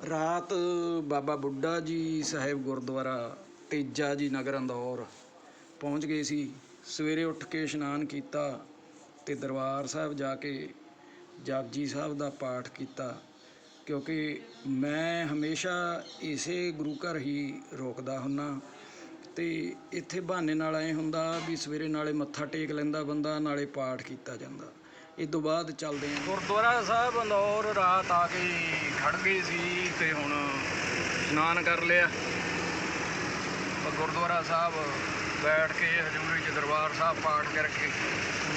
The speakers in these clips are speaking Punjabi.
ਰਾਤ ਬਾਬਾ ਬੁੱਢਾ ਜੀ ਸਾਹਿਬ ਗੁਰਦੁਆਰਾ, ਤੇਜਾ ਜੀ ਨਗਰ ਅੰਦੌਰ ਪਹੁੰਚ ਗਏ ਸੀ। ਸਵੇਰੇ ਉੱਠ ਕੇ ਇਸ਼ਨਾਨ ਕੀਤਾ ਤੇ ਦਰਬਾਰ ਸਾਹਿਬ ਜਾ ਕੇ ਜਪਜੀ ਸਾਹਿਬ ਦਾ ਪਾਠ ਕੀਤਾ, ਕਿਉਂਕਿ ਮੈਂ ਹਮੇਸ਼ਾ ਇਸੇ ਗੁਰੂ ਘਰ ਹੀ ਰੋਕਦਾ ਹੁੰਨਾ। ਤੇ ਇੱਥੇ ਬਹਾਨੇ ਨਾਲ ਐ ਹੁੰਦਾ ਵੀ ਸਵੇਰੇ ਨਾਲੇ ਮੱਥਾ ਟੇਕ ਲੈਂਦਾ ਬੰਦਾ, ਨਾਲੇ ਪਾਠ ਕੀਤਾ ਜਾਂਦਾ। ਇਸ ਤੋਂ ਬਾਅਦ ਚੱਲਦੇ ਹਾਂ। ਗੁਰਦੁਆਰਾ ਸਾਹਿਬ ਅੰਦੌਰ ਰਾਤ ਆ ਕੇ ਖੜ ਗਏ ਸੀ ਤੇ ਹੁਣ ਇਸ਼ਨਾਨ ਕਰ ਲਿਆ। ਗੁਰਦੁਆਰਾ ਸਾਹਿਬ ਬੈਠ ਕੇ ਹਜ਼ੂਰੀ ਚ ਦਰਬਾਰ ਸਾਹਿਬ ਪਾਠ ਕਰਕੇ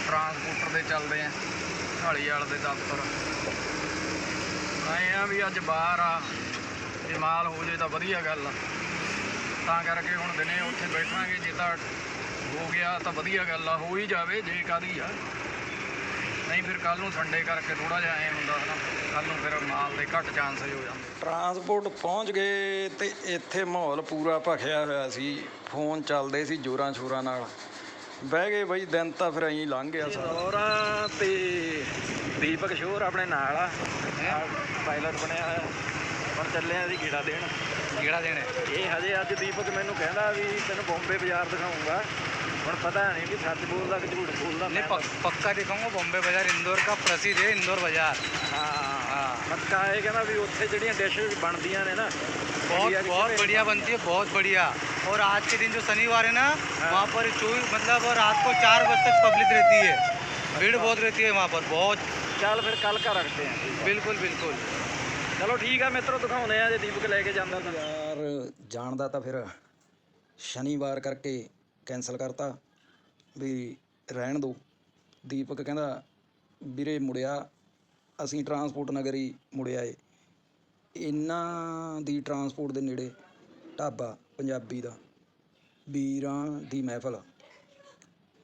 ਟਰਾਂਸਪੋਰਟਰ ਤੇ ਚੱਲਦੇ ਆਂ ਢਾਲੀਵਾਲ ਦੇ ਦਫ਼ਤਰ। ਆਏ ਆ ਵੀ ਅੱਜ ਬਾਹਰ ਆ, ਜੇ ਮਾਲ ਹੋ ਜੇ ਤਾਂ ਵਧੀਆ ਗੱਲ ਆ। ਤਾਂ ਕਰਕੇ ਹੁਣ ਦਿਨੇ ਉੱਥੇ ਬੈਠਾਂਗੇ, ਜੇ ਤਾਂ ਹੋ ਗਿਆ ਤਾਂ ਵਧੀਆ ਗੱਲ ਆ, ਹੋ ਹੀ ਜਾਵੇ ਜੇ ਕਾਦੀ ਆ। ਨਹੀਂ ਫਿਰ ਕੱਲ ਨੂੰ ਸੰਡੇ ਕਰਕੇ ਥੋੜਾ ਜਿਹਾ ਐ ਹੁੰਦਾ ਹਨਾ ਕੱਲ ਨੂੰ ਫਿਰ ਮਾਲ ਦੇ ਘੱਟ ਚਾਂਸ ਹੋ ਜਾਂਦੇ। ਟਰਾਂਸਪੋਰਟ ਪਹੁੰਚ ਗਏ ਤੇ ਇੱਥੇ ਮਾਹੌਲ ਪੂਰਾ ਭਖਿਆ ਹੋਇਆ ਸੀ ਫੋਨ ਚੱਲਦੇ ਸੀ ਜੋਰਾਂ ਸ਼ੋਰਾਂ ਨਾਲ। ਬਹਿ ਗਏ ਬਈ ਦਿਨ ਤਾਂ ਫਿਰ ਐਂ ਲੰਘ ਗਿਆ ਸਾਰਾ। ਤੇ ਦੀਪਕ ਸ਼ੋਰ ਆਪਣੇ ਨਾਲ ਆ। ਪਾਇਲਟ ਬਣਿਆ ਹੋਇਆ। ਹੁਣ ਚੱਲੇ ਆ ਅਸੀਂ ਗੇੜਾ ਦੇਣ। ਗੇੜਾ ਦੇਣੇ ਇਹ ਹਜੇ ਅੱਜ ਦੀਪਕ ਮੈਨੂੰ ਕਹਿੰਦਾ ਵੀ ਤੈਨੂੰ ਬੰਬੇ ਬਾਜ਼ਾਰ ਦਿਖਾਉਂਗਾ ਹੁਣ ਪਤਾ ਨਹੀਂ ਵੀ ਸੱਚ ਬੋਲਦਾ ਕਿ ਝੂਠ ਬੋਲਦਾ नहीं ਮੈਂ पक, पक्का दिखाऊंगा बॉम्बे बाजार इंदौर का प्रसिद्ध है इंदौर बाजार ਹਾਂ हाँ ਪੱਕਾ ਇਹ ਕਹਿੰਦਾ ਵੀ ਉੱਥੇ ਜਿਹੜੀਆਂ ਡਿਸ਼ ਬਣਦੀਆਂ ਨੇ ਨਾ बहुत ਇੰਡੀਆ 'ਚ बहुत ਕਿਤੇ- बढ़िया बनती है बहुत बढ़िया और आज के दिन जो शनिवार है ना वहाँ पर चौबीस मतलब रात को चार बजे तक पब्लिक रहती है भीड़ बहुत रहती है वहाँ पर बहुत ਚੱਲ ਫਿਰ ਕੱਲ ਘਰ ਰੱਖਦੇ ਆਂ बिल्कुल बिल्कुल ਚਲੋ ਠੀਕ ਆ, ਮਿੱਤਰੋ ਦਿਖਾਉਂਦੇ ਆ ਜੇ ਦੀਪਕ ਲੈ ਕੇ ਜਾਂਦਾ ਤਾਂ। ਯਾਰ, ਜਾਣਦਾ ਤਾਂ ਫਿਰ ਸ਼ਨੀਵਾਰ ਕਰਕੇ ਕੈਨਸਲ ਕਰਤਾ ਵੀ ਰਹਿਣ ਦੋ। ਦੀਪਕ ਕਹਿੰਦਾ, ਵੀਰੇ ਮੁੜਿਆ, ਅਸੀਂ ਟਰਾਂਸਪੋਰਟ ਨਗਰ ਹੀ ਮੁੜਿਆ ਏ। ਇਹਨਾਂ ਦੀ ਟਰਾਂਸਪੋਰਟ ਦੇ ਨੇੜੇ ਢਾਬਾ ਪੰਜਾਬੀ ਦਾ, ਵੀਰਾਂ ਦੀ ਮਹਿਫਲ।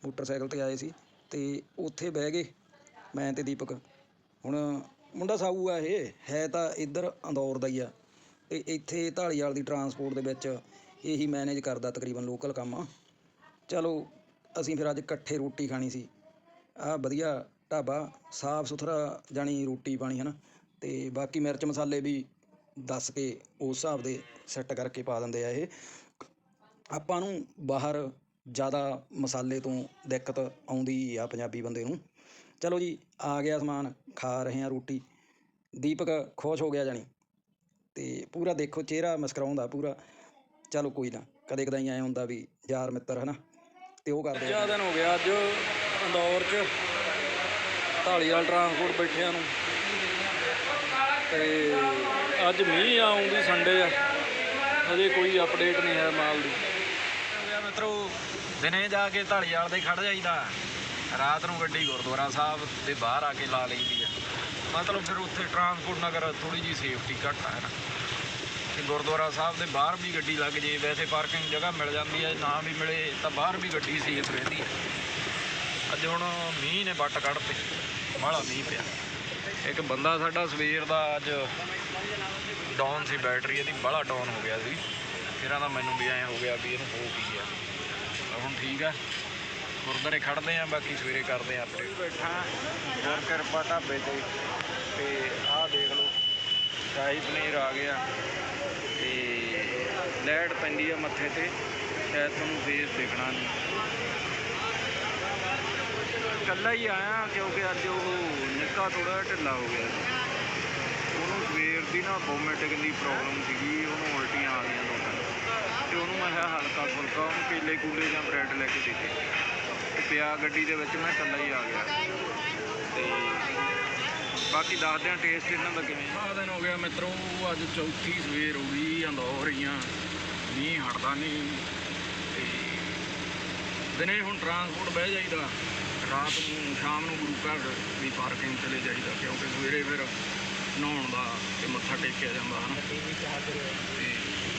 ਮੋਟਰਸਾਈਕਲ ਤੇ ਆਏ ਸੀ ਤੇ ਉੱਥੇ ਬਹਿ ਗਏ ਮੈਂ ਤੇ ਦੀਪਕ। ਹੁਣ ਮੁੰਡਾ ਸਾਊ ਆ ਇਹ, ਹੈ ਤਾਂ ਇੱਧਰ ਅੰਦੌਰ ਦਾ ਹੀ ਆ। ਤੇ ਇੱਥੇ ਢਾਲੀਵਾਲ ਦੀ ਟਰਾਂਸਪੋਰਟ ਦੇ ਵਿੱਚ ਇਹੀ ਮੈਨੇਜ ਕਰਦਾ ਤਕਰੀਬਨ ਲੋਕਲ ਕੰਮ ਚਲੋ, ਅਸੀਂ ਫਿਰ ਅੱਜ ਇਕੱਠੇ ਰੋਟੀ ਖਾਣੀ ਸੀ। ਆ ਵਧੀਆ ਢਾਬਾ, ਸਾਫ਼ ਸੁਥਰਾ ਜਾਣੀ ਰੋਟੀ ਪਾਣੀ, ਹਨਾ। ਤੇ ਬਾਕੀ ਮਿਰਚ ਮਸਾਲੇ ਵੀ ਦੱਸ ਕੇ ਉਸ ਹਿਸਾਬ ਦੇ ਸੈੱਟ ਕਰਕੇ ਪਾ ਦਿੰਦੇ ਆ ਇਹ। ਆਪਾਂ ਨੂੰ ਬਾਹਰ ਜ਼ਿਆਦਾ ਮਸਾਲੇ ਤੋਂ ਦਿੱਕਤ ਆਉਂਦੀ ਆ ਪੰਜਾਬੀ ਬੰਦੇ ਨੂੰ। ਚਲੋ ਜੀ, ਆ ਗਿਆ ਸਮਾਨ। ਖਾ ਰਹੇ ਆ ਰੋਟੀ। ਦੀਪਕ ਖੁਸ਼ ਹੋ ਗਿਆ ਜਾਣੀ। ਤੇ ਪੂਰਾ ਦੇਖੋ ਚਿਹਰਾ ਮੁਸਕਰਾਉਂਦਾ ਪੂਰਾ। ਚਲੋ ਕੋਈ ਨਾ ਕਦੇ ਕਦਾਈ ਐ ਹੁੰਦਾ ਵੀ ਯਾਰ ਮਿੱਤਰ ਹਨਾ? ਤੇ ਉਹ ਕਰਦੇ ਆ। ਦਿਨ ਹੋ ਗਿਆ ਅੱਜ ਅੰਦੌਰ 'ਚ ਢਾਲੀਵਾਲ ਟਰਾਂਸਪੋਰਟ ਬੈਠਿਆਂ ਨੂੰ। ਤੇ ਅੱਜ ਮੀਂਹ ਆਉਂਦੀ ਸੰਡੇ ਆ। ਹਜੇ ਕੋਈ ਅਪਡੇਟ ਨਹੀਂ ਹੈ ਮਾਲ ਦੀ। ਮਿੱਤਰੋ ਦਿਨੇ ਜਾ ਕੇ ਢਾਲੀਵਾਲ ਦੇ ਖੜ ਜਾਈਦਾ। ਰਾਤ ਨੂੰ ਗੱਡੀ ਗੁਰਦੁਆਰਾ ਸਾਹਿਬ ਦੇ ਬਾਹਰ ਆ ਕੇ ਲਾ ਲਈਦੀ ਆ। ਮਤਲਬ ਫਿਰ ਉੱਥੇ ਟਰਾਂਸਪੋਰਟ ਨਗਰ ਥੋੜੀ ਜੀ ਸੇਫਟੀ ਘੱਟ ਆ, ਹੈ ਨਾ। ਤੇ ਗੁਰਦੁਆਰਾ ਸਾਹਿਬ ਦੇ ਬਾਹਰ ਵੀ ਗੱਡੀ ਲੱਗ ਜੇ, ਵੈਸੇ ਪਾਰਕਿੰਗ ਜਗ੍ਹਾ ਮਿਲ ਜਾਂਦੀ ਹੈ ਨਾ ਵੀ ਮਿਲੇ ਤਾਂ ਬਾਹਰ ਵੀ ਗੱਡੀ ਸੇਫ ਰਹਿੰਦੀ ਹੈ ਅੱਜ ਹੁਣ ਮੀਂਹ ਨੇ ਵੱਟ ਕੱਢਤੇ ਬਾਹਲਾ ਮੀਂਹ ਪਿਆ। ਇੱਕ ਬੰਦਾ ਸਾਡਾ ਸਵੇਰ ਦਾ ਅੱਜ ਡਾਊਨ ਸੀ ਬੈਟਰੀ ਇਹਦੀ ਬਾਹਲਾ ਡਾਊਨ ਹੋ ਗਿਆ ਸੀ। ਫਿਰ ਆਂਦਾ ਮੈਨੂੰ ਵੀ ਐ ਹੋ ਗਿਆ ਵੀ ਇਹਨੂੰ ਹੋ ਕੀ ਆ। ਤਾਂ ਹੁਣ ਠੀਕ ਆ। ਗੁਰਦੁਆਰੇ ਖੜਦੇ ਆ ਬਾਕੀ ਸਵੇਰੇ ਕਰਦੇ ਆ ਆਪਣੇ ਬੈਠਾ ਹੋਰ ਕਿਰਪਾ ਢਾਬੇ ਤੇ। ਤੇ ਆਹ ਦੇਖ ਲਓ, ਸ਼ਾਹੀ ਪਨੀਰ ਆ ਗਿਆ। ਤੇ ਲੈਟ ਪੈਂਦੀ ਆ ਮੱਥੇ ਤੇ। ਸ਼ਾਇਦ ਤੁਹਾਨੂੰ ਫੇਸ ਦੇਖਣਾ ਨਹੀਂ। ਇਕੱਲਾ ਹੀ ਆਇਆ ਕਿਉਂਕਿ ਅੱਜ ਉਹ ਨਿੱਕਾ ਥੋੜਾ ਢਿੱਲਾ ਹੋ ਗਿਆ ਉਹਨੂੰ ਸਵੇਰ ਦੀ ਨਾ ਵੋਮਿਟਿੰਗ ਦੀ ਪ੍ਰੋਬਲਮ ਸੀਗੀ, ਉਹਨੂੰ ਉਲਟੀਆਂ ਆ ਗਈਆਂ ਦੋ ਤਿੰਨ ਤੇ ਉਹਨੂੰ ਮੈਂ ਕਿਹਾ ਹਲਕਾ ਫੁਲਕਾ ਉਹਨੂੰ ਕੇਲੇ ਕੂਲੇ ਜਾਂ ਬ੍ਰੈਡ ਲੈ ਕੇ ਦੇ। ਪਿਆ ਗੱਡੀ ਦੇ ਵਿੱਚ, ਮੈਂ ਇਕੱਲਾ ਹੀ ਆ ਗਿਆ। ਤੇ ਬਾਕੀ ਦੱਸਦੇ ਆ ਟੇਸਟ ਇਹਨਾਂ ਦਾ ਕਿਵੇਂ ਆ। ਦਿਨ ਹੋ ਗਿਆ ਮਿੱਤਰੋ, ਅੱਜ ਚੌਥੀ ਸਵੇਰ ਹੋ ਗਈ ਅੰਦੌਰ ਰਹੀਆਂ, ਮੀਂਹ ਹਟਦਾ ਨਹੀਂ। ਤੇ ਦਿਨੇ ਹੁਣ ਟਰਾਂਸਪੋਰਟ ਬਹਿ ਜਾਈਦਾ। ਰਾਤ ਨੂੰ, ਸ਼ਾਮ ਨੂੰ ਗੁਰੂ ਘਰ ਦੀ ਪਾਰਕਿੰਗ ਚਲੇ ਜਾਈਦਾ, ਕਿਉਂਕਿ ਸਵੇਰੇ ਫਿਰ ਨਹਾਉਣ ਦਾ ਤੇ ਮੱਥਾ ਟੇਕਿਆ ਜਾਂਦਾ, ਹਨਾ। ਤੇ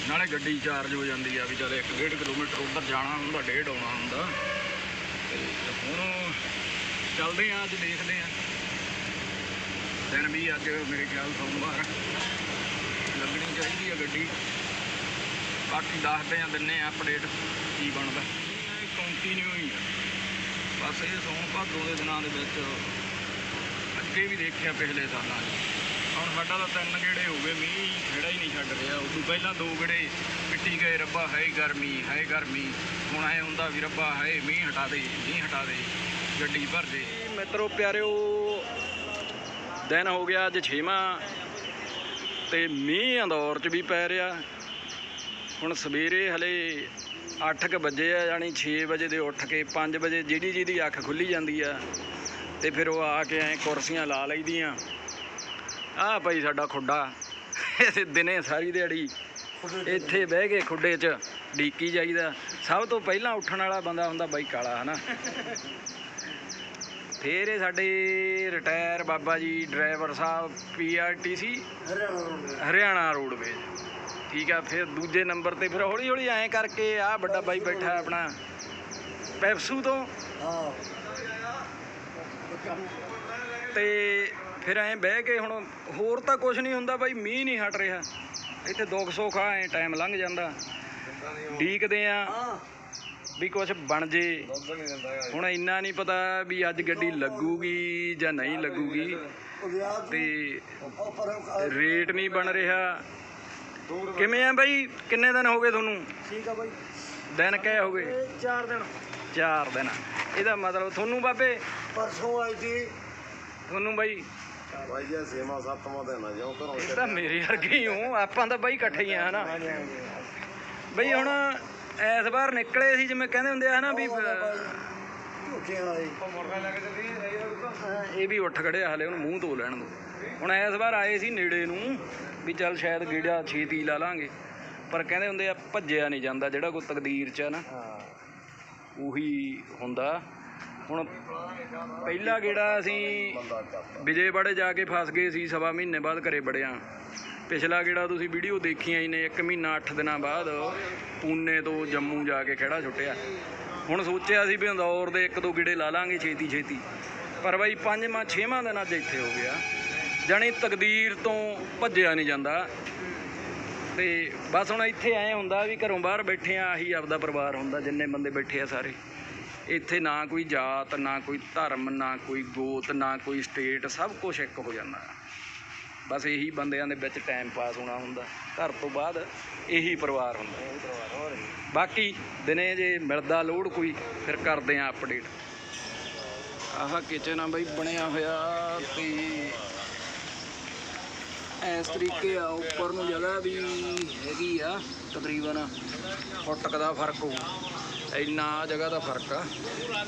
ਨਾਲੇ ਗੱਡੀ ਚਾਰਜ ਹੋ ਜਾਂਦੀ ਆ ਵੀ ਜਦ 1.5 ਕਿਲੋਮੀਟਰ ਉੱਧਰ ਜਾਣਾ ਹੁੰਦਾ, ਡੇਢ ਆਉਣਾ ਹੁੰਦਾ। ਹੁਣ ਚੱਲਦੇ ਆ ਅੱਜ ਦੇਖਦੇ ਆ ਦਿਨ ਵੀ ਅੱਜ ਮੇਰੇ ਖਿਆਲ ਸੋਮਵਾਰ। ਲੱਗਣੀ ਚਾਹੀਦੀ ਆ ਗੱਡੀ। ਬਾਕੀ ਦੱਸਦੇ ਆ ਦਿੰਨੇ ਆ ਅਪਡੇਟ ਕੀ ਬਣਦਾ। ਕੰਟੀਨਿਊ ਹੀ ਆ। ਬਸ ਇਹ ਸੌਣ ਭਾਦੋ ਦੇ ਦਿਨਾਂ ਦੇ ਵਿੱਚ ਅੱਗੇ ਵੀ ਦੇਖਿਆ ਪਿਛਲੇ ਸਾਲਾਂ 'ਚ। ਹੁਣ ਸਾਡਾ ਤਾਂ ਤਿੰਨ ਗੇੜੇ ਹੋ ਗਏ, ਮੀਂਹ ਖੇੜਾ ਹੀ ਨਹੀਂ ਛੱਡ ਰਿਹਾ। ਵੀ ਪਹਿਲਾਂ ਦੋ ਗੇੜੇ ਪਿੱਟੀ ਗਏ, ਰੱਬਾ ਹੈ ਗਰਮੀ ਹੈ ਗਰਮੀ। ਹੁਣ ਐ ਹੁੰਦਾ ਵੀ ਰੱਬਾ ਹੈ ਮੀਂਹ ਹਟਾ ਦੇ, ਮੀਂਹ ਹਟਾ ਦੇ, ਗੱਡੀ ਭਰ ਦੇ। ਮਿੱਤਰੋ, ਪਿਆਰਿਓ, ਦਿਨ ਹੋ ਗਿਆ ਅੱਜ 6ਵਾਂ ਤੇ ਮੀਂਹ ਅੰਦੌਰ ਚ ਵੀ ਪੈ ਰਿਹਾ। ਹੁਣ ਸਵੇਰੇ ਹਲੇ 8:00 ਵਜੇ ਆ, ਯਾਨੀ 6 ਵਜੇ ਦੇ ਉੱਠ ਕੇ 5 ਵਜੇ, ਜਿਹੜੀ ਜਿਹਦੀ ਅੱਖ ਖੁੱਲੀ ਜਾਂਦੀ ਆ, ਤੇ ਫਿਰ ਉਹ ਆ ਕੇ ਐ ਕੁਰਸੀਆਂ ਲਾ ਲਈਦੀਆਂ। ਆਹ ਭਾਈ ਸਾਡਾ ਖੁੱਡਾ। ਇਹ ਦਿਨੇ ਸਾਰੀ ਦਿਹਾੜੀ ਇੱਥੇ ਬਹਿ ਕੇ ਖੁੱਡੇ 'ਚ ਡੀਕੀ ਜਾਈਦਾ। ਸਭ ਤੋਂ ਪਹਿਲਾਂ ਉੱਠਣ ਵਾਲਾ ਬੰਦਾ ਹੁੰਦਾ ਬਾਈ ਕਾਲਾ ਹਨਾ? ਫੇਰ ਇਹ ਸਾਡੇ ਰਿਟਾਇਰ ਬਾਬਾ ਜੀ ਡਰਾਈਵਰ ਸਾਹਿਬ ਪੀਆਰਟੀਸੀ ਹਰਿਆਣਾ ਰੋਡਵੇਜ਼। ਠੀਕ ਆ ਫਿਰ ਦੂਜੇ ਨੰਬਰ ਤੇ ਫਿਰ ਹੌਲੀ ਹੌਲੀ ਐਂ ਕਰਕੇ ਆ ਵੱਡਾ ਬਾਈ ਬੈਠਾ ਆਪਣਾ ਪੈਪਸੂ ਤੋਂ। ਤੇ ਫਿਰ ਐਂ ਬਹਿ ਕੇ ਹੁਣ ਹੋਰ ਤਾਂ ਕੁਝ ਨਹੀਂ ਹੁੰਦਾ ਬਾਈ ਮੀਂਹ ਨਹੀਂ ਹਟ ਰਿਹਾ। ਇੱਥੇ ਦੁੱਖ ਸੁੱਖ ਆ ਐਂ ਟਾਈਮ ਲੰਘ ਜਾਂਦਾ। ਡੀਕਦੇ ਆ ਵੀ ਕੁਝ ਬਣ ਜੇ। ਹੁਣ ਇੰਨਾ ਨਹੀਂ ਪਤਾ ਵੀ ਅੱਜ ਗੱਡੀ ਲੱਗੂਗੀ ਜਾਂ ਨਹੀਂ ਲੱਗੂਗੀ। ਤੇ ਰੇਟ ਨਹੀਂ ਬਣ ਰਿਹਾ। ਕਿਵੇਂ ਆ ਬਾਈ? ਕਿੰਨੇ ਦਿਨ ਹੋ ਗਏ ਤੁਹਾਨੂੰ? ਠੀਕ ਆ ਬਾਈ। ਦਿਨ ਕਹਿ ਹੋ ਗਏ? ਚਾਰ ਦਿਨ। ਚਾਰ ਦਿਨ। ਇਹਦਾ ਮਤਲਬ ਤੁਹਾਨੂੰ ਬਾਬੇ? ਪਰਸੋਂ ਆਈ ਸੀ। ਤੁਹਾਨੂੰ ਬਾਈ? ਬਾਈ ਜੀ ਸੇਮਾ ਸੱਤਵਾਂ ਦਿਨ ਆ ਜਿਉਂ ਘਰੋਂ ਇਹ ਤਾਂ ਮੇਰੇ ਵਰਗੇ ਹੂੰ ਆਪਾਂ ਤਾਂ ਬਈ ਹੁਣ ਵਾਰ ਨਿਕਲੇ ਸੀ ਇਹ ਵੀ ਉੱਠ ਖੜਿਆ ਹਲੇ ਉਹਨੂੰ ਮੂੰਹ ਧੋ ਲੈਣ ਦੋ। ਹੁਣ ਐਸ ਵਾਰ ਆਏ ਸੀ ਨੇੜੇ ਨੂੰ ਵੀ ਚੱਲ ਸ਼ਾਇਦ ਗੇੜਾ ਛੇਤੀ ਲਾ ਲਾਂਗੇ। ਪਰ ਕਹਿੰਦੇ ਹੁੰਦੇ ਆ ਭੱਜਿਆ ਨਹੀਂ ਜਾਂਦਾ ਜਿਹੜਾ ਕੋਈ ਤਕਦੀਰ ਚ ਹੁਣ ਪਹਿਲਾ ਗੇੜਾ ਅਸੀਂ ਵਿਜੇਵਾੜੇ ਜਾ ਕੇ ਫਸ ਗਏ ਸੀ, ਸਵਾ ਮਹੀਨੇ ਬਾਅਦ ਘਰੇ ਵੜਿਆ। ਪਿਛਲਾ ਗੇੜਾ ਤੁਸੀਂ ਵੀਡੀਓ ਦੇਖੀਆਂ ਹੀ ਨੇ 1 ਮਹੀਨਾ 8 ਦਿਨਾਂ ਬਾਅਦ ਪੂਨੇ ਤੋਂ ਜੰਮੂ ਜਾ ਕੇ ਖੇੜਾ ਛੁੱਟਿਆ। ਹੁਣ ਸੋਚਿਆ ਸੀ ਵੀ ਇੰਦੌਰ ਦੇ ਇੱਕ ਦੋ ਗੇੜੇ ਲਾ ਲਾਂਗੇ ਛੇਤੀ ਛੇਤੀ। ਪਰ ਬਾਈ ਪੰਜਵਾਂ, ਛੇਵਾਂ ਦਿਨ ਅੱਜ ਇੱਥੇ ਹੋ ਗਿਆ। ਜਾਣੀ ਤਕਦੀਰ ਤੋਂ ਭੱਜਿਆ ਨਹੀਂ ਜਾਂਦਾ। ਤੇ ਬਸ ਹੁਣ ਇੱਥੇ ਐ ਹੁੰਦਾ ਵੀ ਘਰੋਂ ਬਾਹਰ ਬੈਠੇ ਆ, ਆਹੀ ਆਪਦਾ ਪਰਿਵਾਰ ਹੁੰਦਾ, ਜਿੰਨੇ ਬੰਦੇ ਬੈਠੇ ਆ ਸਾਰੇ। ਇੱਥੇ ਨਾ ਕੋਈ ਜਾਤ ਨਾ ਕੋਈ ਧਰਮ ਨਾ ਕੋਈ ਗੋਤ ਨਾ ਕੋਈ ਸਟੇਟ ਸਭ ਕੁਝ ਇੱਕ ਹੋ ਜਾਂਦਾ। ਬਸ ਇਹੀ ਬੰਦਿਆਂ ਦੇ ਵਿੱਚ ਟਾਈਮ ਪਾਸ ਹੋਣਾ ਹੁੰਦਾ। ਘਰ ਤੋਂ ਬਾਅਦ ਇਹੀ ਪਰਿਵਾਰ ਹੁੰਦਾ। ਬਾਕੀ ਦਿਨੇ ਜੇ ਮਿਲਦਾ ਲੋੜ ਕੋਈ ਫਿਰ ਕਰਦੇ ਆ ਅਪਡੇਟ ਆਹ ਕਿਚਨ ਆ ਬਈ ਬਣਿਆ ਹੋਇਆ ਤੇ ਇਸ ਤਰੀਕੇ ਆ ਉੱਪਰ ਨੂੰ ਜਗ੍ਹਾ ਵੀ ਹੈਗੀ ਆ ਤਕਰੀਬਨ ਫੁੱਟ ਕੁ ਦਾ ਫ਼ਰਕ ਹੋਊ। ਇੰਨਾ ਜਗ੍ਹਾ ਦਾ ਫ਼ਰਕ ਆ।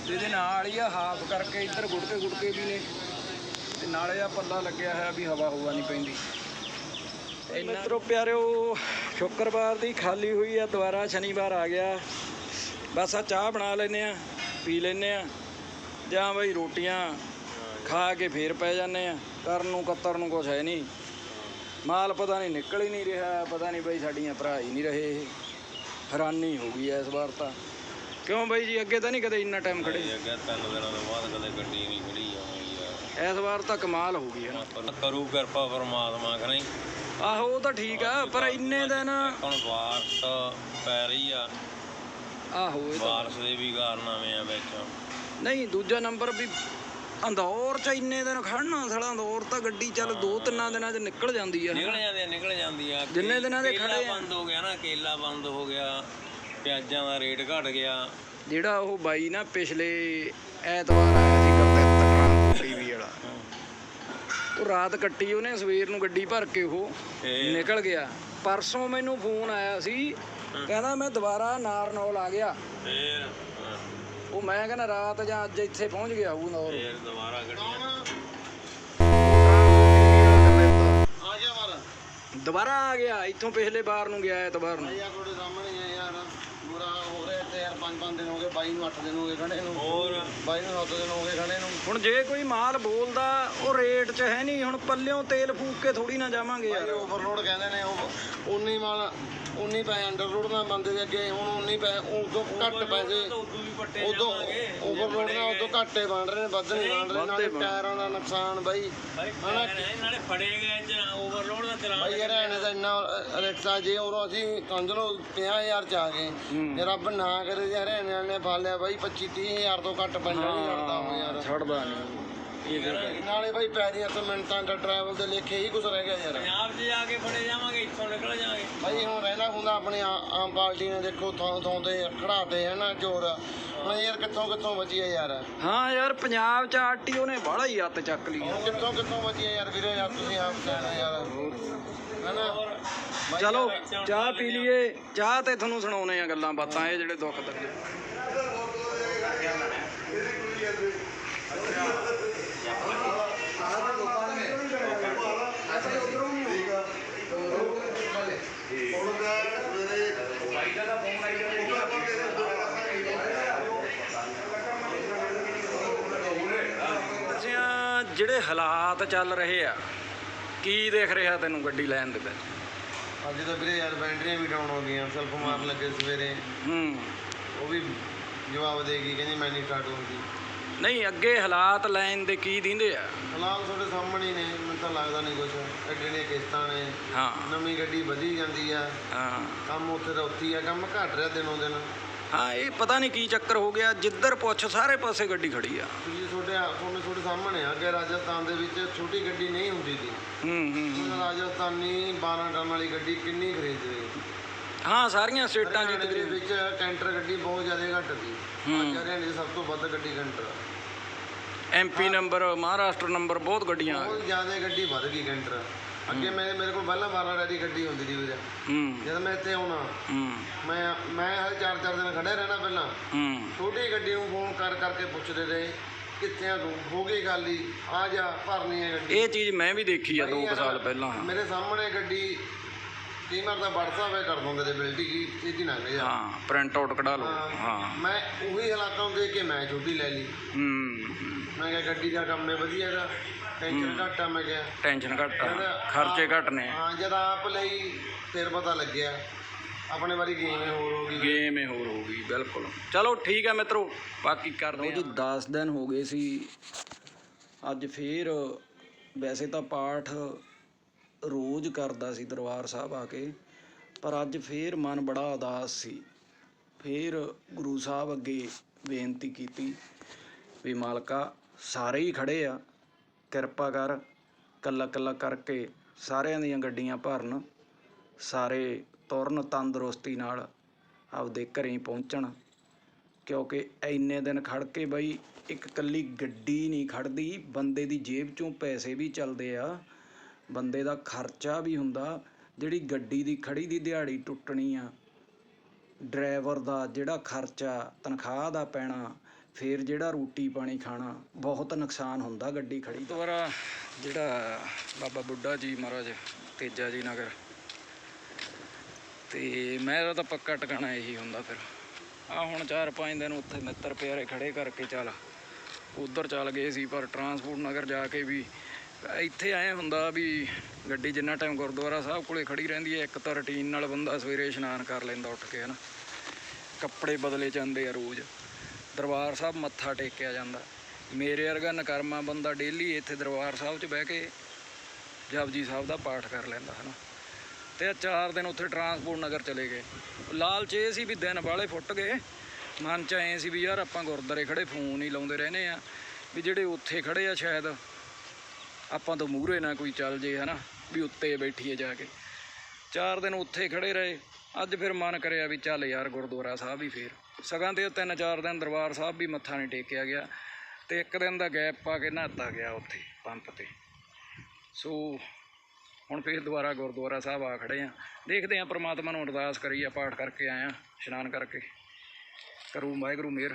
ਤੇ ਇਹਦੇ ਨਾਲ ਹੀ ਆ ਹਾਫ ਕਰਕੇ ਇੱਧਰ ਗੁੜਕੇ ਗੁੜਕੇ ਵੀ ਨੇ। ਤੇ ਨਾਲੇ ਆ ਪੱਲਾ ਲੱਗਿਆ ਹੋਇਆ ਵੀ ਹਵਾ ਹਵਾ ਨਹੀਂ ਪੈਂਦੀ। ਮਿੱਤਰੋ ਪਿਆਰਿਓ ਸ਼ੁੱਕਰਵਾਰ ਦੀ ਖਾਲੀ ਹੋਈ ਆ ਦੁਬਾਰਾ ਸ਼ਨੀਵਾਰ ਆ ਗਿਆ। ਬਸ ਆ ਚਾਹ ਬਣਾ ਲੈਨੇ ਆ ਪੀ ਲੈਨੇ ਆ। ਜਾਂ ਬਈ ਰੋਟੀਆਂ ਖਾ ਕੇ ਫੇਰ ਪੈ ਜਾਂਦੇ ਆ। ਕਰਨ ਨੂੰ ਕੱਤਰ ਨੂੰ ਕੁਛ ਹੈ ਨਹੀਂ। ਮਾਲ ਪਤਾ ਨਹੀਂ ਨਿਕਲ ਹੀ ਨਹੀਂ ਰਿਹਾ ਪਤਾ ਨਹੀਂ ਬਈ ਸਾਡੀਆਂ ਭਰਾ ਹੀ ਨਹੀਂ ਰਹੇ। ਹੈਰਾਨੀ ਹੋ ਗਈ ਐ ਇਸ ਵਾਰ ਤਾਂ। ਕਿਉਂ ਬਈ ਜੀ? ਅੱਗੇ ਤਾਂ ਨਹੀਂ ਕਦੇ ਇੰਨਾ ਟਾਈਮ ਖੜੇ? ਅੱਗੇ ਤਿੰਨ ਦਿਨਾਂ ਤੋਂ ਬਾਅਦ ਕਦੇ ਗੱਡੀ ਨਹੀਂ ਖੜੀ ਆਉਂਦੀ ਯਾਰ ਇਸ ਵਾਰ ਤਾਂ ਕਮਾਲ ਹੋ ਗਈ ਹੈ ਨਾ। ਪਰ ਕਰੂ ਕਿਰਪਾ ਪਰਮਾਤਮਾ ਕਰੇ। ਆਹੋ ਉਹ ਤਾਂ ਠੀਕ ਆ ਪਰ ਇੰਨੇ ਦਿਨ ਹੁਣ ਬਾਰਿਸ਼ ਪੈ ਰਹੀ ਆ। ਆਹੋ ਇਹ ਤਾਂ ਬਾਰਿਸ਼ ਦੇ ਵੀ ਕਾਰਨਾਮੇ ਆ ਵਿੱਚ। ਨਹੀਂ ਦੂਜਾ ਨੰਬਰ ਵੀ ਅੰਦੌਰ ਚ ਇੰਨੇ ਦਿਨ ਖੜਨਾ ਸਾਲਾ ਅੰਦੌਰ ਤਾਂ ਗੱਡੀ ਚੱਲ ਦੋ ਤਿੰਨਾਂ ਦਿਨਾਂ ਚ ਨਿਕਲ ਜਾਂਦੀ ਆ ਨਿਕਲ ਜਾਂਦੇ ਆ, ਨਿਕਲ ਜਾਂਦੀ ਆ। ਜਿੰਨੇ ਦਿਨਾਂ ਦੇ ਖੜੇ ਆ। ਬੰਦ ਹੋ ਗਿਆ ਨਾ ਕੇਲਾ ਬੰਦ ਹੋ ਗਿਆ। ਪਿਆਜ਼ਾਂ ਦਾ ਰੇਟ ਘਟ ਗਿਆ। ਜਿਹੜਾ ਉਹ ਬਾਈ ਨਾ ਪਿਛਲੇ ਐਤਵਾਰ ਆਇਆ ਸੀ ਗੁਰਦਿੱਤ ਕਰਾਂ ਟੀਵੀ ਵਾਲਾ। ਉਹ ਰਾਤ ਕੱਟੀ ਉਹਨੇ ਸਵੇਰ ਨੂੰ ਗੱਡੀ ਭਰ ਕੇ ਉਹ ਨਿਕਲ ਗਿਆ। ਪਰਸੋਂ ਮੈਨੂੰ ਫੋਨ ਆਇਆ ਸੀ ਕਹਿੰਦਾ ਮੈਂ ਦੁਬਾਰਾ ਨਾਰਨੌਲ ਆ ਗਿਆ। ਉਹ ਮੈਂ ਕਹਿੰਦਾ ਰਾਤ ਜਾਂ ਅੱਜ ਇੱਥੇ ਪਹੁੰਚ ਗਿਆ ਉਹ ਨੌਰ ਫੇਰ ਦੁਬਾਰਾ ਗੱਡੀ ਆ। ਗਿਆ ਦੁਬਾਰਾ ਆ ਗਿਆ ਇੱਥੋਂ ਪਿਛਲੇ ਬਾਰ ਨੂੰ ਗਿਆ ਐਤਵਾਰ ਨੂੰ। ਆਇਆ ਕੋੜੇ ਸਾਹਮਣੇ ਆ ਯਾਰ। ਹੋ ਰਿਹਾ ਤੇ ਯਾਰ 5-5 ਦਿਨ ਹੋ ਗਏ ਬਾਈ ਨੂੰ 8 ਦਿਨ ਹੋ ਗਏ ਖੜੇ ਨੂੰ। ਹੋਰ? ਬਾਈ ਨੂੰ 7 ਦਿਨ ਹੋ ਗਏ ਖੜੇ ਨੂੰ। ਹੁਣ ਜੇ ਕੋਈ ਮਾਲ ਬੋਲਦਾ ਉਹ ਰੇਟ 'ਚ ਹੈ ਨਹੀਂ। ਹੁਣ ਪੱਲਿਓਂ ਤੇਲ ਫੂਕ ਕੇ ਥੋੜੀ ਨਾ ਜਾਵਾਂਗੇ ਯਾਰ। ਓਵਰਲੋਡ ਕਹਿੰਦੇ ਨੇ ਉਹ ਉਨੀ ਮਾਲ 19 ਪੈ ਅੰਡਰਲੋਡ ਨਾਲ ਬੰਦੇ ਦੇ ਅੱਗੇ ਹੁਣ 19 ਪੈ ਉਦੋਂ ਘੱਟ ਪੈਸੇ ਉਦੋਂ ਵੀ ਪੱਟੇ ਉਦੋਂ ਓਵਰਲੋਡ ਨਾਲ ਉਦੋਂ ਘਾਟੇ ਬਣ ਰਹੇ ਨੇ ਵੱਧ ਨਹੀਂ ਬਣ ਰਹੇ ਨਾਲੇ ਟਾਇਰਾਂ ਦਾ ਨੁਕਸਾਨ ਬਾਈ। ਹਨਾ ਨਾਲੇ ਫੜੇ ਗਏ ਚ ਓਵਰਲੋਡ ਦਾ ਚਲਾਨ ਬਾਈ ਯਾਰ ਐਨੇ ਦਾ ਇੰਨਾ ਰਿਕਸ਼ਾ ਜੇ ਉਰੋਂ ਅਸੀਂ ਸਮਝ ਲਓ 50000 ਚ ਆ ਗਏ। ਜੇ ਰੱਬ ਨਾ ਕਰੇ ਯਾਰ ਐਨੇ ਨੇ ਫੜ ਲਿਆ ਬਾਈ 25 30000 ਤੋਂ ਘੱਟ ਪੈਂਦਾ ਨਹੀਂ ਲੜਦਾ ਹੋ ਯਾਰ। ਛੱਡਦਾ ਨਹੀਂ ਇਹ ਫਿਰ ਨਾਲੇ ਬਾਈ ਪੈਰੀਆਂ ਤੋਂ ਮਿੰਟਾਂ ਦਾ ਟਰੈਵਲ ਦੇ ਲੇਖੇ ਹੀ ਕੁਝ ਰਹਿ ਗਿਆ ਯਾਰ। ਪੰਜਾਬ 'ਚ ਜਾ ਕੇ ਫੜੇ ਜਾਵਾਂਗੇ ਇੱਥੋਂ ਨਿਕਲ ਜਾਵਾਂਗੇ। ਭਾਈ ਹੁਣ ਰਹਿਣਾ ਹੁੰਦਾ ਆਪਣੀ ਆ- ਆਮ ਪਾਰਟੀ ਨੇ ਦੇਖੋ ਥਾਂ ਥਾਂ ਤੇ ਖੜਾਤੇ ਹੈ ਨਾ ਚੋਰ ਹੁਣ ਯਾਰ ਕਿੱਥੋਂ ਕਿੱਥੋਂ ਬਚੀ ਹੈ ਯਾਰ? ਹਾਂ ਯਾਰ ਪੰਜਾਬ ਚ ਆਰਟੀਓ ਨੇ ਬਾਹਲਾ ਹੀ ਹੱਥ ਚੱਕ ਲਈ ਹੁਣ ਕਿੱਥੋਂ ਕਿੱਥੋਂ ਬਚੀ ਹੈ ਯਾਰ ਵੀਰੇ ਯਾਰ ਤੁਸੀਂ ਆਪ ਕਹਿਣਾ ਯਾਰ। ਹੈਨਾ? ਭਾਈ ਚਲੋ ਯਾਰ, ਚਾਹ ਪੀ ਲਈਏ। ਚਾਹ ਤੇ ਤੁਹਾਨੂੰ ਸੁਣਾਉਣੇ ਆ ਗੱਲਾਂ ਬਾਤਾਂ ਇਹ ਜਿਹੜੇ ਦੁੱਖ ਦਰਦ ਜਿਹੜੇ ਹਾਲਾਤ ਚੱਲ ਰਹੇ ਆ ਕੀ ਦੇਖ ਰਿਹਾ ਤੈਨੂੰ ਗੱਡੀ ਲੈਣ ਦੇ ਵਿੱਚ? ਅੱਜ ਤਾਂ ਵੀਰੇ ਯਾਰ ਬੈਟਰੀਆਂ ਵੀ ਡਾਊਨ ਹੋ ਗਈਆਂ ਸੈਲਫ ਮਾਰਨ ਲੱਗੇ ਸਵੇਰੇ। ਹੂੰ। ਉਹ ਵੀ ਜਵਾਬ ਦੇਗੀ ਕਹਿੰਦੀ ਮੈਂ ਨਹੀਂ ਸਟਾਰਟ ਹੁੰਦੀ। ਨਹੀਂ ਅੱਗੇ ਹਾਲਾਤ ਲੈਣ ਦੇ ਕੀ ਦਿੰਦੇ ਆ? ਫਿਲਹਾਲ ਤੁਹਾਡੇ ਸਾਹਮਣੇ ਹੀ ਨੇ ਮੈਨੂੰ ਤਾਂ ਲੱਗਦਾ ਨਹੀਂ ਕੁਝ ਐਡੇ ਨੇ ਕਿਸ਼ਤਾਂ ਨੇ। ਹਾਂ। ਨਵੀਂ ਗੱਡੀ ਵਧੀ ਜਾਂਦੀ ਆ। ਹਾਂ। ਕੰਮ ਉੱਥੇ ਦਾ ਹੀ ਆ ਕੰਮ ਘਟ ਰਿਹਾ ਦਿਨੋਂ ਦਿਨ। ਹਾਂ ਇਹ ਪਤਾ ਨਹੀਂ ਕੀ ਚੱਕਰ ਹੋ ਗਿਆ ਜਿੱਧਰ ਪੁੱਛ ਸਾਰੇ ਪਾਸੇ ਗੱਡੀ ਖੜੀ ਆ। ਤੁਸੀਂ ਤੁਹਾਡੇ ਤੁਹਾਨੂੰ ਤੁਹਾਡੇ ਸਾਹਮਣੇ ਆ ਕਿ ਰਾਜਸਥਾਨ ਦੇ ਵਿੱਚ ਛੋਟੀ ਗੱਡੀ ਨਹੀਂ ਹੁੰਦੀ ਸੀ। ਹੂੰ ਹੂੰ। ਹੁਣ ਰਾਜਸਥਾਨੀ 12 ਟਨ ਵਾਲੀ ਗੱਡੀ ਕਿੰਨੀ ਖਰੀਦਦੇ ਹਾਂ ਸਾਰੀਆਂ ਸਟੇਟਾਂ ਹਰਿਆਣੇ ਦੇ ਵਿੱਚ ਕੈਂਟਰ ਗੱਡੀ ਬਹੁਤ ਜ਼ਿਆਦਾ ਘੱਟ ਸੀ। ਅੱਜ ਹਰਿਆਣੇ ਦੀ ਸਭ ਤੋਂ ਵੱਧ ਗੱਡੀ ਕੈਂਟਰ ਆ। ਐਮਪੀ ਨੰਬਰ ਮਹਾਰਾਸ਼ਟਰ ਨੰਬਰ ਬਹੁਤ ਗੱਡੀਆਂ ਬਹੁਤ ਜ਼ਿਆਦਾ ਗੱਡੀ ਵੱਧ ਗਈ ਕੈਂਟਰ। ਅੱਗੇ ਮੈਂ ਮੇਰੇ ਕੋਲ ਪਹਿਲਾਂ 12 ਰੈਡੀ ਗੱਡੀ ਹੁੰਦੀ ਸੀ ਵੀਰੇ। ਹੂੰ। ਜਦ ਮੈਂ ਇੱਥੇ ਆਉਣਾ ਹੂੰ। ਮੈਂ ਮੈਂ ਹਰ ਚਾਰ ਚਾਰ ਦਿਨ ਖੜੇ ਰਹਿਣਾ ਪਹਿਲਾਂ। ਹੂੰ। ਛੋਟੀ ਗੱਡੀ ਨੂੰ ਫੋਨ ਕਰ ਕਰਕੇ ਪੁੱਛਦੇ ਰਹੇ ਕਿੱਥੇ ਆ ਤੂੰ? ਹੋ ਗਈ ਗੱਲ ਹੀ ਆ ਜਾ ਭਰਨੀ ਹੈ ਗੱਡੀ। ਇਹ ਚੀਜ਼ ਮੈਂ ਵੀ ਦੇਖੀ ਆ 2 ਸਾਲ ਪਹਿਲਾਂ। ਮੇਰੇ ਸਾਹਮਣੇ ਗੱਡੀ ਕਈ ਵਾਰ ਤਾਂ WhatsApp 'ਤੇ ਕਰ ਦਿੰਦੇ ਨੇ ਬਿਲਟੀ ਕੀ ਸਿੱਧੀ ਨਾ ਗਈ ਹਾਂ ਪ੍ਰਿੰਟ ਆਊਟ ਕਢਾ ਲਓ। ਹਾਂ ਮੈਂ ਉਹੀ ਹਾਲਾਤਾਂ ਨੂੰ ਦੇਖ ਕੇ ਮੈਂ ਛੋਟੀ ਲੈ ਲਈ। ਹੂੰ। ਮੈਂ ਕਿਹਾ ਗੱਡੀ ਦਾ ਕੰਮ ਹੈ ਵਧੀਆ ਦਾ ਟੈਨਸ਼ਨ ਘੱਟ ਆ ਮੈਂ ਕਿਹਾ। ਟੈਨਸ਼ਨ ਘੱਟ ਆ। ਖਰਚੇ ਘੱਟ ਨੇ। ਹਾਂ ਜਦ ਆਪ ਲਈ ਫਿਰ ਪਤਾ ਲੱਗਿਆ। ਆਪਣੇ ਵਾਰੀ ਗੇਮ ਹੀ ਹੋਰ ਹੋ ਗਈ। ਗੇਮ ਹੀ ਹੋਰ ਹੋ ਗਈ ਬਿਲਕੁਲ। ਚਲੋ ਠੀਕ ਹੈ ਮਿੱਤਰੋ ਬਾਕੀ ਕਰਦੇ ਜੀ 10 ਦਿਨ ਹੋ ਗਏ ਸੀ। ਅੱਜ ਫੇਰ ਵੈਸੇ ਤਾਂ ਪਾਠ ਰੋਜ਼ ਕਰਦਾ ਸੀ ਦਰਬਾਰ ਸਾਹਿਬ ਆ ਕੇ, ਪਰ ਅੱਜ ਫੇਰ ਮਨ ਬੜਾ ਉਦਾਸ ਸੀ। ਫੇਰ ਗੁਰੂ ਸਾਹਿਬ ਅੱਗੇ ਬੇਨਤੀ ਕੀਤੀ ਵੀ ਮਾਲਕਾ, ਸਾਰੇ ਹੀ ਖੜੇ ਆ, ਕਿਰਪਾ ਕਰ ਕੱਲਾ ਕੱਲਾ ਕਰਕੇ ਸਾਰਿਆਂ ਦੀਆਂ ਗੱਡੀਆਂ ਭਰਨ, ਸਾਰੇ ਤੁਰਨ ਤੰਦਰੁਸਤੀ ਨਾਲ ਆਪਦੇ ਘਰੇ ਪਹੁੰਚਣ, ਕਿਉਂਕਿ ਐਨੇ ਦਿਨ ਖੜ ਕੇ ਬਈ ਇੱਕ ਕੱਲੀ ਗੱਡੀ ਨਹੀਂ ਖੜਦੀ, ਬੰਦੇ ਦੀ ਜੇਬ ਚੋਂ ਪੈਸੇ ਵੀ ਚੱਲਦੇ ਆ। ਬੰਦੇ ਦਾ ਖਰਚਾ ਵੀ ਹੁੰਦਾ, ਜਿਹੜੀ ਗੱਡੀ ਦੀ ਖੜੀ ਦੀ ਦਿਹਾੜੀ ਟੁੱਟਣੀ ਆ, ਡਰਾਈਵਰ ਦਾ ਜਿਹੜਾ ਖਰਚਾ ਤਨਖਾਹ ਦਾ ਪੈਣਾ, ਫਿਰ ਜਿਹੜਾ ਰੋਟੀ ਪਾਣੀ ਖਾਣਾ, ਬਹੁਤ ਨੁਕਸਾਨ ਹੁੰਦਾ ਗੱਡੀ ਖੜੀ ਦੁਬਾਰਾ ਜਿਹੜਾ ਬਾਬਾ ਬੁੱਢਾ ਜੀ ਮਹਾਰਾਜ, ਤੇਜਾ ਜੀ ਨਗਰ, ਤੇ ਮੇਰਾ ਤਾਂ ਪੱਕਾ ਟਿਕਾਣਾ ਇਹੀ ਹੁੰਦਾ ਫਿਰ। ਆ ਹੁਣ 4-5 ਦਿਨ ਉੱਥੇ ਮਿੱਤਰ ਪਿਆਰੇ ਖੜੇ ਕਰਕੇ ਚੱਲ, ਉਧਰ ਚੱਲ ਗਏ ਸੀ, ਪਰ ਟਰਾਂਸਪੋਰਟ ਨਗਰ ਜਾ ਕੇ ਵੀ ਇੱਥੇ ਆਏ ਹੁੰਦਾ ਵੀ ਗੱਡੀ ਜਿੰਨਾ ਟਾਈਮ ਗੁਰਦੁਆਰਾ ਸਾਹਿਬ ਕੋਲੇ ਖੜੀ ਰਹਿੰਦੀ ਹੈ, ਇੱਕ ਤਾਂ ਰੁਟੀਨ ਨਾਲ ਬੰਦਾ ਸਵੇਰੇ ਇਸ਼ਨਾਨ ਕਰ ਲੈਂਦਾ ਉੱਠ ਕੇ, ਹਨਾ। ਕੱਪੜੇ ਬਦਲੇ ਜਾਂਦੇ ਆ ਰੋਜ਼। ਦਰਬਾਰ ਸਾਹਿਬ ਮੱਥਾ ਟੇਕਿਆ ਜਾਂਦਾ। ਮੇਰੇ ਵਰਗਾ ਨਕਰਮਾ ਬੰਦਾ ਡੇਲੀ ਇੱਥੇ ਦਰਬਾਰ ਸਾਹਿਬ 'ਚ ਬਹਿ ਕੇ ਜਪਜੀ ਸਾਹਿਬ ਦਾ ਪਾਠ ਕਰ ਲੈਂਦਾ, ਹਨਾ। ਤੇ ਆ ਚਾਰ ਦਿਨ ਉੱਥੇ ਟਰਾਂਸਪੋਰਟ ਨਗਰ ਚਲੇ ਗਏ। ਲਾਲਚ ਇਹ ਸੀ ਵੀ ਦਿਨ ਵਾਲੇ ਫੁੱਟ ਗਏ। ਮਨ ਚ ਆਏ ਸੀ ਵੀ ਯਾਰ ਆਪਾਂ ਗੁਰਦਾਰੇ ਖੜੇ ਫੋਨ ਹੀ ਲਾਉਂਦੇ ਰਹਿੰਦੇ ਆ। ਵੀ ਜਿਹੜੇ ਉੱਥੇ ਖੜੇ ਆ ਸ਼ਾਇਦ ਆਪਾਂ ਤੋਂ ਮੂਹਰੇ ਨਾ ਕੋਈ ਚੱਲ ਜੇ, ਹਨਾ? ਵੀ ਉੱਤੇ ਬੈਠੀਏ ਜਾ ਕੇ। ਚਾਰ ਦਿਨ ਉੱਥੇ ਖੜੇ ਰਹੇ। ਅੱਜ ਫਿਰ ਮਨ ਕਰਿਆ ਵੀ ਚੱਲ ਯਾਰ, ਗੁਰਦੁਆਰਾ ਸਾਹਿਬ ਹੀ ਫੇਰ। ਸਗਾਂ ਤੇ ਤਿੰਨ ਚਾਰ ਦਿਨ ਦਰਬਾਰ ਸਾਹਿਬ ਵੀ ਮੱਥਾ ਨਹੀਂ ਟੇਕਿਆ ਗਿਆ। ਤੇ ਇੱਕ ਦਿਨ ਦਾ ਗੈਪ ਪਾ ਕੇ ਨਹਾਤਾ ਗਿਆ ਉੱਥੇ ਪੰਪ ਤੇ। ਸੋ, ਹੁਣ ਫੇਰ ਦੁਬਾਰਾ ਗੁਰਦੁਆਰਾ ਸਾਹਿਬ ਆ ਖੜੇ ਆ। ਦੇਖਦੇ ਆ ਪ੍ਰਮਾਤਮਾ ਨੂੰ ਅਰਦਾਸ ਕਰੀ ਆ ਪਾਠ ਕਰਕੇ ਆਇਆ ਇਸ਼ਨਾਨ ਕਰਕੇ। ਕਰੂ ਵਾਹਿਗੁਰੂ ਮਿਹਰ